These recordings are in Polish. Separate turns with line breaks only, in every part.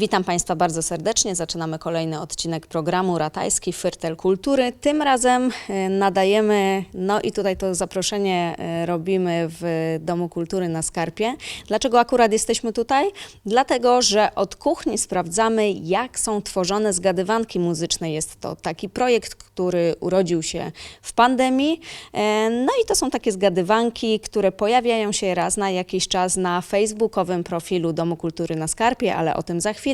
Witam Państwa bardzo serdecznie. Zaczynamy kolejny odcinek programu Ratajski Fyrtel Kultury. Tym razem e, nadajemy, no i tutaj to zaproszenie e, robimy w Domu Kultury na Skarpie. Dlaczego akurat jesteśmy tutaj? Dlatego, że od kuchni sprawdzamy, jak są tworzone zgadywanki muzyczne. Jest to taki projekt, który urodził się w pandemii. E, No i to są takie zgadywanki, które pojawiają się raz na jakiś czas na facebookowym profilu Domu Kultury na Skarpie, ale o tym za chwilę.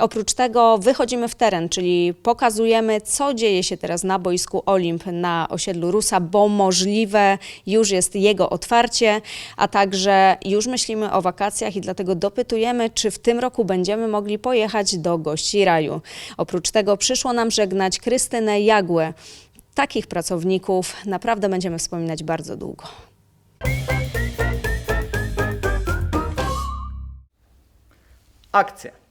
Oprócz tego wychodzimy w teren, czyli pokazujemy, co dzieje się teraz na boisku Olimp na osiedlu Rusa, bo możliwe już jest jego otwarcie, a także już myślimy o wakacjach i dlatego dopytujemy, czy w tym roku będziemy mogli pojechać do gości raju. Oprócz tego przyszło nam żegnać Krystynę Jagłę. Takich pracowników naprawdę będziemy wspominać bardzo długo.
Akcja.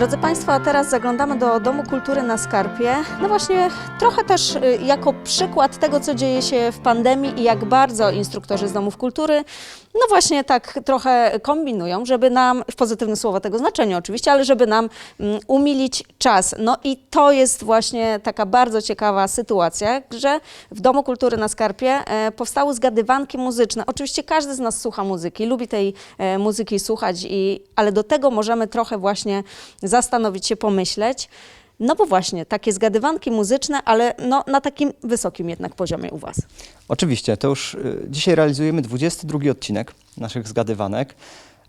Drodzy Państwo, a teraz zaglądamy do Domu Kultury na Skarpie. No właśnie, trochę też y, jako przykład tego, co dzieje się w pandemii i jak bardzo instruktorzy z domów kultury, no właśnie tak trochę kombinują, żeby nam, w pozytywnym słowa tego znaczeniu oczywiście, ale żeby nam mm, umilić czas. No i to jest właśnie taka bardzo ciekawa sytuacja, że w Domu Kultury na Skarpie e, powstały zgadywanki muzyczne. Oczywiście każdy z nas słucha muzyki, lubi tej e, muzyki słuchać, i, ale do tego możemy trochę właśnie zastanowić się, pomyśleć. No bo właśnie, takie zgadywanki muzyczne, ale no, na takim wysokim jednak poziomie u Was.
Oczywiście, to już y, dzisiaj realizujemy 22 odcinek naszych zgadywanek.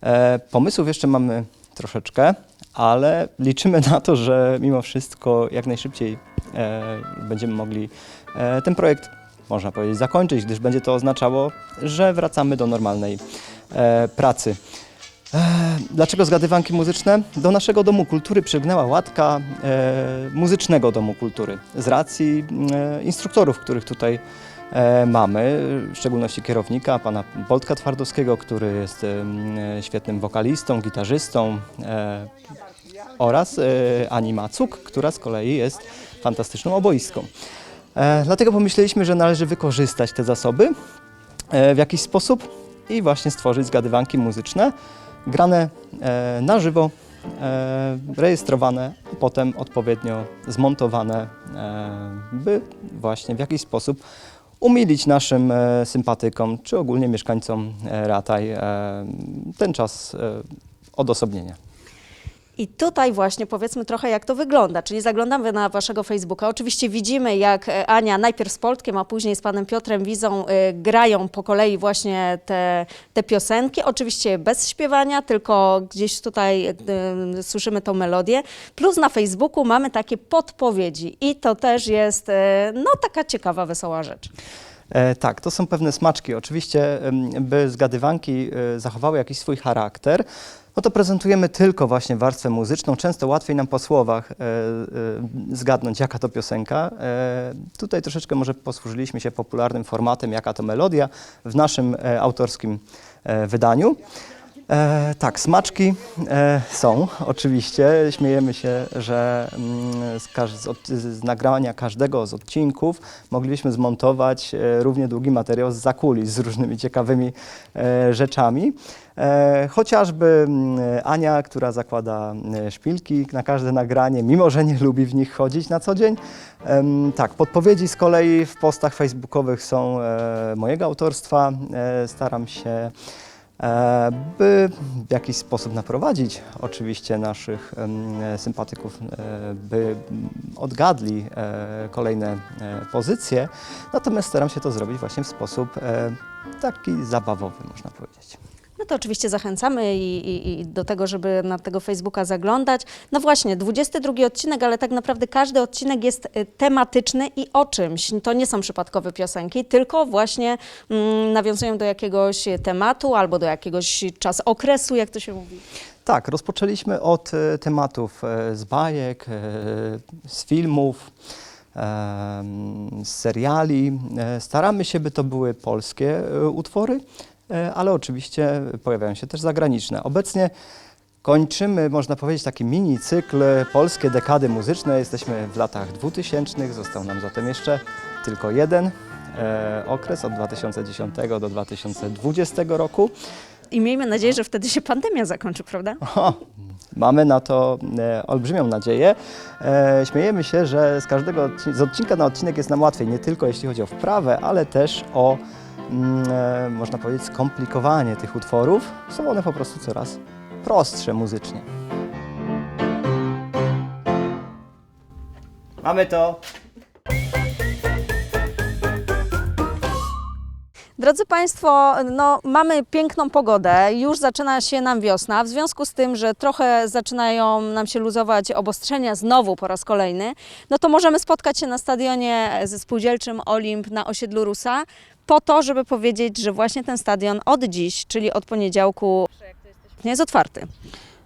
E, pomysłów jeszcze mamy troszeczkę, ale liczymy na to, że mimo wszystko jak najszybciej e, będziemy mogli e, ten projekt, można powiedzieć, zakończyć, gdyż będzie to oznaczało, że wracamy do normalnej e, pracy. E, Dlaczego zgadywanki muzyczne? Do naszego Domu Kultury przygnęła łatka e, muzycznego Domu Kultury z racji e, instruktorów, których tutaj e, mamy, w szczególności kierownika, pana Boltka Twardowskiego, który jest e, świetnym wokalistą, gitarzystą e, oraz e, Ani Macuk, która z kolei jest fantastyczną oboistką. E, Dlatego pomyśleliśmy, że należy wykorzystać te zasoby e, w jakiś sposób i właśnie stworzyć zgadywanki muzyczne, grane e, na żywo, e, rejestrowane, a potem odpowiednio zmontowane, e, by właśnie w jakiś sposób umilić naszym sympatykom, czy ogólnie mieszkańcom Rataj ten czas odosobnienia.
I tutaj właśnie powiedzmy trochę, jak to wygląda. Czyli zaglądamy na waszego Facebooka. Oczywiście widzimy, jak e, Ania najpierw z Poltkiem, a później z panem Piotrem Wizą y, grają po kolei właśnie te, te piosenki. Oczywiście bez śpiewania, tylko gdzieś tutaj y, słyszymy tą melodię. Plus na Facebooku mamy takie podpowiedzi i to też jest y, no taka ciekawa, wesoła rzecz.
E, tak, to są pewne smaczki. Oczywiście, by zgadywanki e, zachowały jakiś swój charakter, no to prezentujemy tylko właśnie warstwę muzyczną. Często łatwiej nam po słowach e, zgadnąć, jaka to piosenka. Tutaj troszeczkę może posłużyliśmy się popularnym formatem, jaka to melodia w naszym autorskim wydaniu. E, tak, smaczki e, są, oczywiście. Śmiejemy się, że mm, z, każ- z, od- z nagrania każdego z odcinków moglibyśmy zmontować e, równie długi materiał z zakulis z różnymi ciekawymi e, rzeczami. E, chociażby mm, Ania, która zakłada e, szpilki na każde nagranie, mimo że nie lubi w nich chodzić na co dzień. Tak, podpowiedzi z kolei w postach facebookowych są e, mojego autorstwa. E, staram się by w jakiś sposób naprowadzić oczywiście naszych sympatyków, e, by odgadli e, kolejne e, pozycje. Natomiast staram się to zrobić właśnie w sposób e, taki zabawowy, można powiedzieć.
To oczywiście zachęcamy i, i, i do tego, żeby na tego Facebooka zaglądać. No właśnie, 22 odcinek, ale tak naprawdę każdy odcinek jest y, tematyczny i o czymś. To nie są przypadkowe piosenki, tylko właśnie mm, nawiązują do jakiegoś tematu albo do jakiegoś czas okresu, jak to się mówi.
Tak, rozpoczęliśmy od e, tematów e, z bajek, z filmów, z seriali. E, Staramy się, by to były polskie utwory, ale oczywiście pojawiają się też zagraniczne. Obecnie Kończymy, można powiedzieć, taki mini cykl Polskie dekady muzyczne. Jesteśmy w latach 2000. Został nam zatem jeszcze tylko jeden e, okres od 2010 do 2020 roku.
I miejmy nadzieję, że wtedy się pandemia zakończy, prawda?
O, mamy na to e, olbrzymią nadzieję. E, śmiejemy się, że z każdego odci- z odcinka na odcinek jest nam łatwiej, nie tylko jeśli chodzi o wprawę, ale też o, e, można powiedzieć, skomplikowanie tych utworów. Są one po prostu coraz prostsze muzycznie. Mamy to.
Drodzy Państwo, no, mamy piękną pogodę, już zaczyna się nam wiosna, w związku z tym, że trochę zaczynają nam się luzować obostrzenia znowu po raz kolejny, no to możemy spotkać się na stadionie ze spółdzielczym Olimp na osiedlu Rusa po to, żeby powiedzieć, że właśnie ten stadion od dziś, czyli od poniedziałku jest otwarty.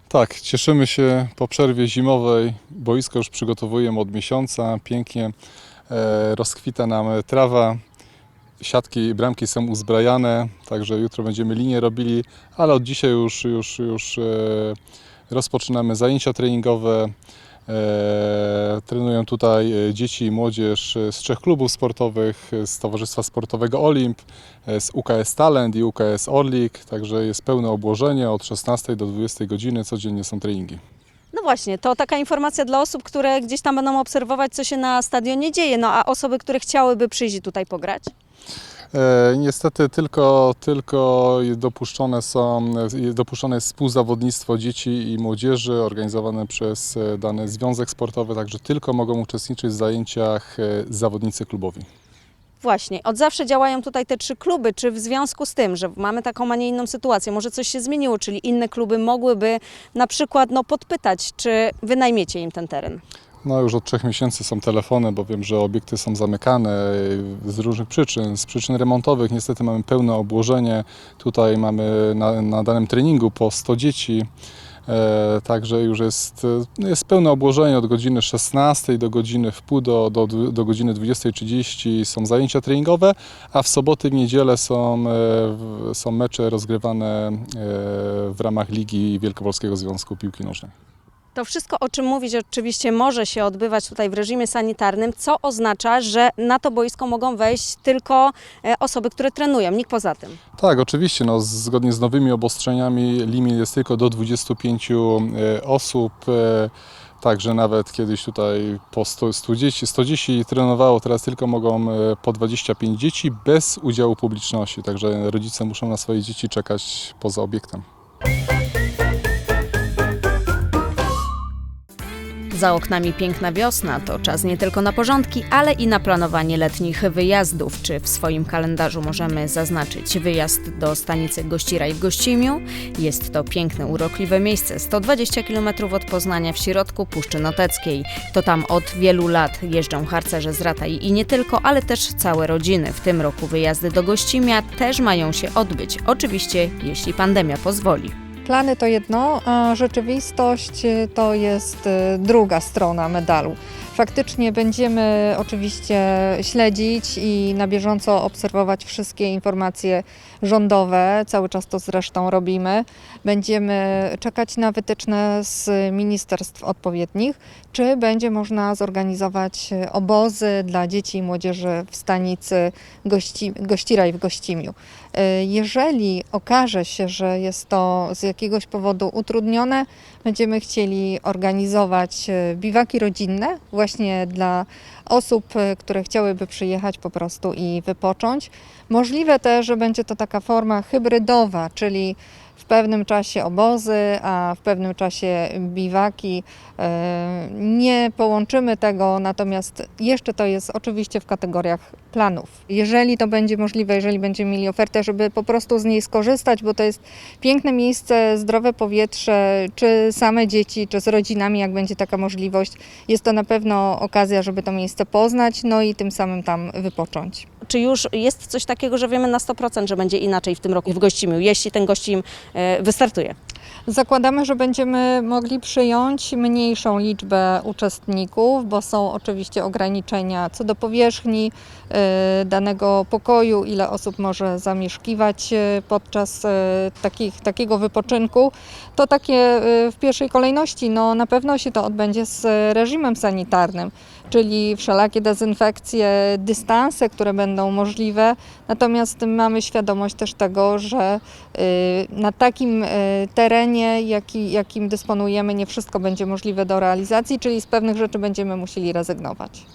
Tak, cieszymy się po przerwie zimowej. Boisko już przygotowujemy od miesiąca. Pięknie e, rozkwita nam trawa. Siatki i bramki są uzbrajane, także jutro będziemy linię robili, ale od dzisiaj już, już, już e, rozpoczynamy zajęcia treningowe. E, trenują tutaj e, dzieci i młodzież z trzech klubów sportowych, z Towarzystwa Sportowego Olimp, z UKS Talent i UKS Orlik, także jest pełne obłożenie od 16 do 20 godziny, codziennie są treningi.
No właśnie, to taka informacja dla osób, które gdzieś tam będą obserwować, co się na stadionie dzieje, no a osoby, które chciałyby przyjść tutaj pograć?
E, Niestety tylko, tylko dopuszczone są, dopuszczone jest współzawodnictwo dzieci i młodzieży organizowane przez e, dany związek sportowy, także tylko mogą uczestniczyć w zajęciach e, zawodnicy klubowi.
Właśnie, od zawsze działają tutaj te trzy kluby. Czy w związku z tym, że mamy taką, a nie inną sytuację, może coś się zmieniło, czyli inne kluby mogłyby na przykład no, podpytać, czy wynajmiecie im ten teren?
No już od trzech miesięcy są telefony, bo wiem, że obiekty są zamykane z różnych przyczyn, z przyczyn remontowych. Niestety mamy pełne obłożenie. Tutaj mamy na, na danym treningu po 100 dzieci. E, także już jest, e, jest pełne obłożenie od godziny 16 do godziny w pół do, do, do godziny 20.30 są zajęcia treningowe, a w soboty i niedzielę są, e, są mecze rozgrywane e, w ramach Ligi Wielkopolskiego Związku Piłki Nożnej.
To wszystko, o czym mówić, oczywiście może się odbywać tutaj w reżimie sanitarnym, co oznacza, że na to boisko mogą wejść tylko e, osoby, które trenują, nikt poza tym.
Tak, oczywiście. No, zgodnie z nowymi obostrzeniami limit jest tylko do 25 e, osób. e, Także nawet kiedyś tutaj po 100, 100, dzieci, 100 dzieci trenowało, teraz tylko mogą po 25 dzieci bez udziału publiczności. Także rodzice muszą na swoje dzieci czekać poza obiektem.
Za oknami piękna wiosna to czas nie tylko na porządki, ale i na planowanie letnich wyjazdów. Czy w swoim kalendarzu możemy zaznaczyć wyjazd do stanicy Gościraj w Gościmiu? Jest to piękne, urokliwe miejsce, 120 km od Poznania w środku Puszczy Noteckiej. To tam od wielu lat jeżdżą harcerze z Rataj i nie tylko, ale też całe rodziny. W tym roku wyjazdy do Gościmia też mają się odbyć, oczywiście jeśli pandemia pozwoli.
Plany to jedno, a rzeczywistość y, to jest y, druga strona medalu. Faktycznie będziemy oczywiście śledzić i na bieżąco obserwować wszystkie informacje rządowe, cały czas to zresztą robimy. Będziemy czekać na wytyczne z ministerstw odpowiednich, czy będzie można zorganizować obozy dla dzieci i młodzieży w stanicy Gości, w Gościmiu. Y, Jeżeli okaże się, że jest to z jakiegoś powodu utrudnione, będziemy chcieli organizować y, biwaki rodzinne właśnie dla osób, y, które chciałyby przyjechać po prostu i wypocząć. Możliwe też, że będzie to taka forma hybrydowa, czyli w pewnym czasie obozy, a w pewnym czasie biwaki. E, Nie połączymy tego, natomiast jeszcze to jest oczywiście w kategoriach planów. Jeżeli to będzie możliwe, jeżeli będziemy mieli ofertę, żeby po prostu z niej skorzystać, bo to jest piękne miejsce, zdrowe powietrze, czy same dzieci, czy z rodzinami, jak będzie taka możliwość, jest to na pewno okazja, żeby to miejsce poznać, no i tym samym tam wypocząć.
Czy już jest coś takiego, że wiemy na 100%, że będzie inaczej w tym roku w Gościmiu, jeśli ten Gościm e, wystartuje?
Zakładamy, że będziemy mogli przyjąć mniejszą liczbę uczestników, bo są oczywiście ograniczenia co do powierzchni e, danego pokoju, ile osób może zamieszkiwać e, podczas takich, takiego wypoczynku. To takie w pierwszej kolejności, no na pewno się to odbędzie z reżimem sanitarnym, czyli wszelakie dezynfekcje, dystanse, które będą możliwe. Natomiast mamy świadomość też tego, że y, na takim y, terenie, jaki, jakim dysponujemy, nie wszystko będzie możliwe do realizacji, czyli z pewnych rzeczy będziemy musieli rezygnować.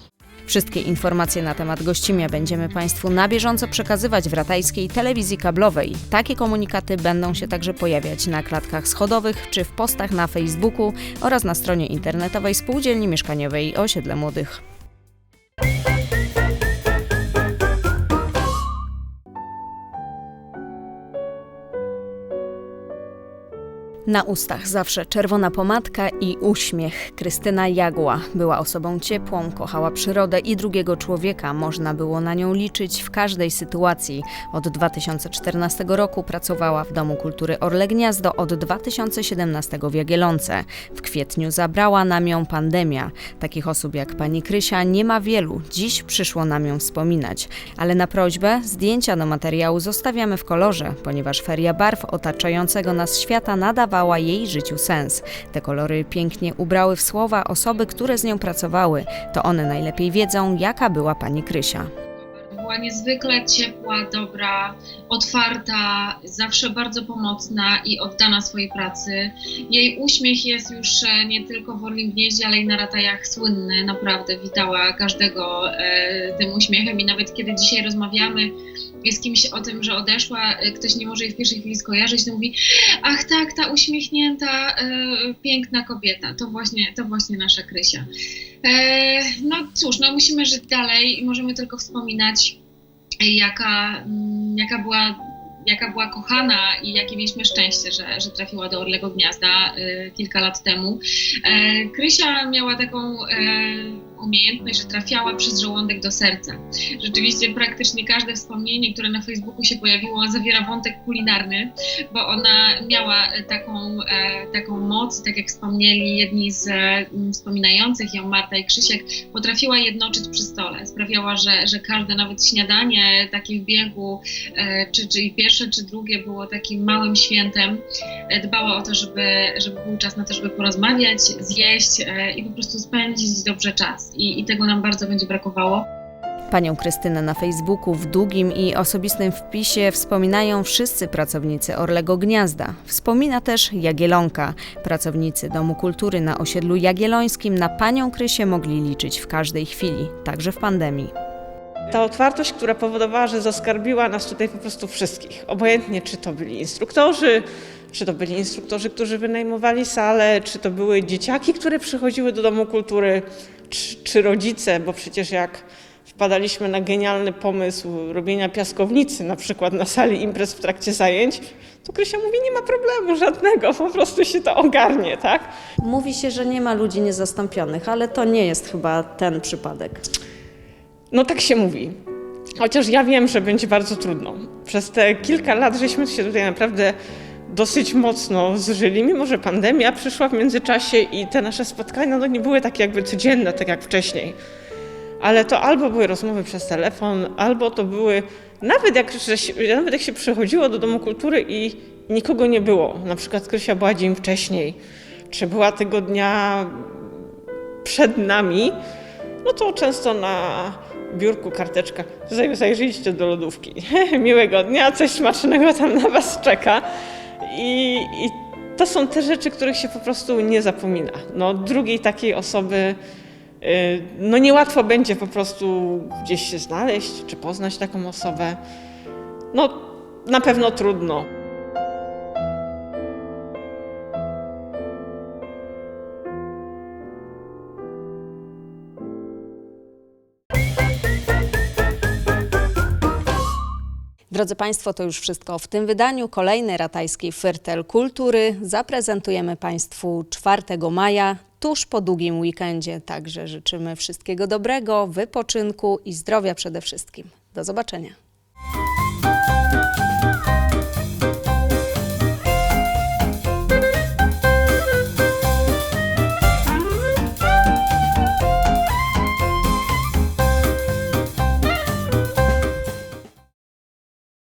Wszystkie informacje na temat gościmia będziemy Państwu na bieżąco przekazywać w ratajskiej telewizji kablowej. Takie komunikaty będą się także pojawiać na klatkach schodowych czy w postach na Facebooku oraz na stronie internetowej Spółdzielni Mieszkaniowej Osiedle Młodych. Na ustach zawsze czerwona pomadka i uśmiech. Krystyna Jagła była osobą ciepłą, kochała przyrodę i drugiego człowieka. Można było na nią liczyć w każdej sytuacji. Od 2014 roku pracowała w Domu Kultury Orle Gniazdo, od 2017 w Jagielonce. W kwietniu zabrała nam ją pandemia. Takich osób jak pani Krysia nie ma wielu. Dziś przyszło nam ją wspominać. Ale na prośbę zdjęcia do materiału zostawiamy w kolorze, ponieważ feria barw otaczającego nas świata nadawała jej życiu sens. Te kolory pięknie ubrały w słowa osoby, które z nią pracowały. To one najlepiej wiedzą, jaka była pani Krysia.
Była niezwykle ciepła, dobra, otwarta, zawsze bardzo pomocna i oddana swojej pracy. Jej uśmiech jest już e, nie tylko w Orlim Gnieździe, ale i na ratajach słynny. Naprawdę witała każdego e, tym uśmiechem i nawet kiedy dzisiaj rozmawiamy z kimś o tym, że odeszła, e, ktoś nie może jej w pierwszej chwili skojarzyć, to mówi ach tak, ta uśmiechnięta, e, piękna kobieta, to właśnie, to właśnie nasza Krysia. E, no cóż, no musimy żyć dalej i możemy tylko wspominać, e, jaka, mm, jaka była jaka była kochana i jakie mieliśmy szczęście, że, że trafiła do Orlego Gniazda e, kilka lat temu. E, Krysia miała taką umiejętność, że trafiała przez żołądek do serca. Rzeczywiście praktycznie każde wspomnienie, które na Facebooku się pojawiło, zawiera wątek kulinarny, bo ona miała e, taką, e, taką moc, tak jak wspomnieli jedni z e, wspominających ją, Marta i Krzysiek, potrafiła jednoczyć przy stole. Sprawiała, że, że każde nawet śniadanie takie w biegu, czy, czy pierwsze, czy drugie było takim małym świętem. Dbała o to, żeby, żeby był czas na to, żeby porozmawiać, zjeść i po prostu spędzić dobrze czas. I, I tego nam bardzo będzie brakowało.
Panią Krystynę na Facebooku w długim i osobistym wpisie wspominają wszyscy pracownicy Orlego Gniazda. Wspomina też Jagielonka. Pracownicy Domu Kultury na osiedlu jagiellońskim na panią Krysię mogli liczyć w każdej chwili, także w pandemii.
Ta otwartość, która powodowała, że zaskarbiła nas tutaj po prostu wszystkich. Obojętnie, czy to byli instruktorzy, czy to byli instruktorzy, którzy wynajmowali salę, czy to były dzieciaki, które przychodziły do Domu Kultury, czy, czy rodzice, bo przecież jak wpadaliśmy na genialny pomysł robienia piaskownicy, na przykład na sali imprez w trakcie zajęć, to Krysia mówi, nie ma problemu żadnego, po prostu się to ogarnie, tak?
Mówi się, że nie ma ludzi niezastąpionych, ale to nie jest chyba ten przypadek.
No tak się mówi. Chociaż ja wiem, że będzie bardzo trudno. Przez te kilka lat żeśmy się tutaj naprawdę dosyć mocno zżyli, mimo że pandemia przyszła w międzyczasie i te nasze spotkania no, nie były takie jakby codzienne, tak jak wcześniej. Ale to albo były rozmowy przez telefon, albo to były, nawet jak, nawet jak się przychodziło do Domu Kultury i nikogo nie było, na przykład Krysia była dzień wcześniej, czy była tego dnia przed nami, no to często na biurku karteczka, "Zaj- zajrzyjcie do lodówki. Miłego dnia, coś smacznego tam na Was czeka. I, I to są te rzeczy, których się po prostu nie zapomina. No, drugiej takiej osoby, y, no niełatwo będzie po prostu gdzieś się znaleźć, czy poznać taką osobę. No, na pewno trudno.
Drodzy Państwo, to już wszystko w tym wydaniu. Kolejny ratajski Fyrtel Kultury zaprezentujemy Państwu 4 maja, tuż po długim weekendzie. Także życzymy wszystkiego dobrego, wypoczynku i zdrowia przede wszystkim. Do zobaczenia.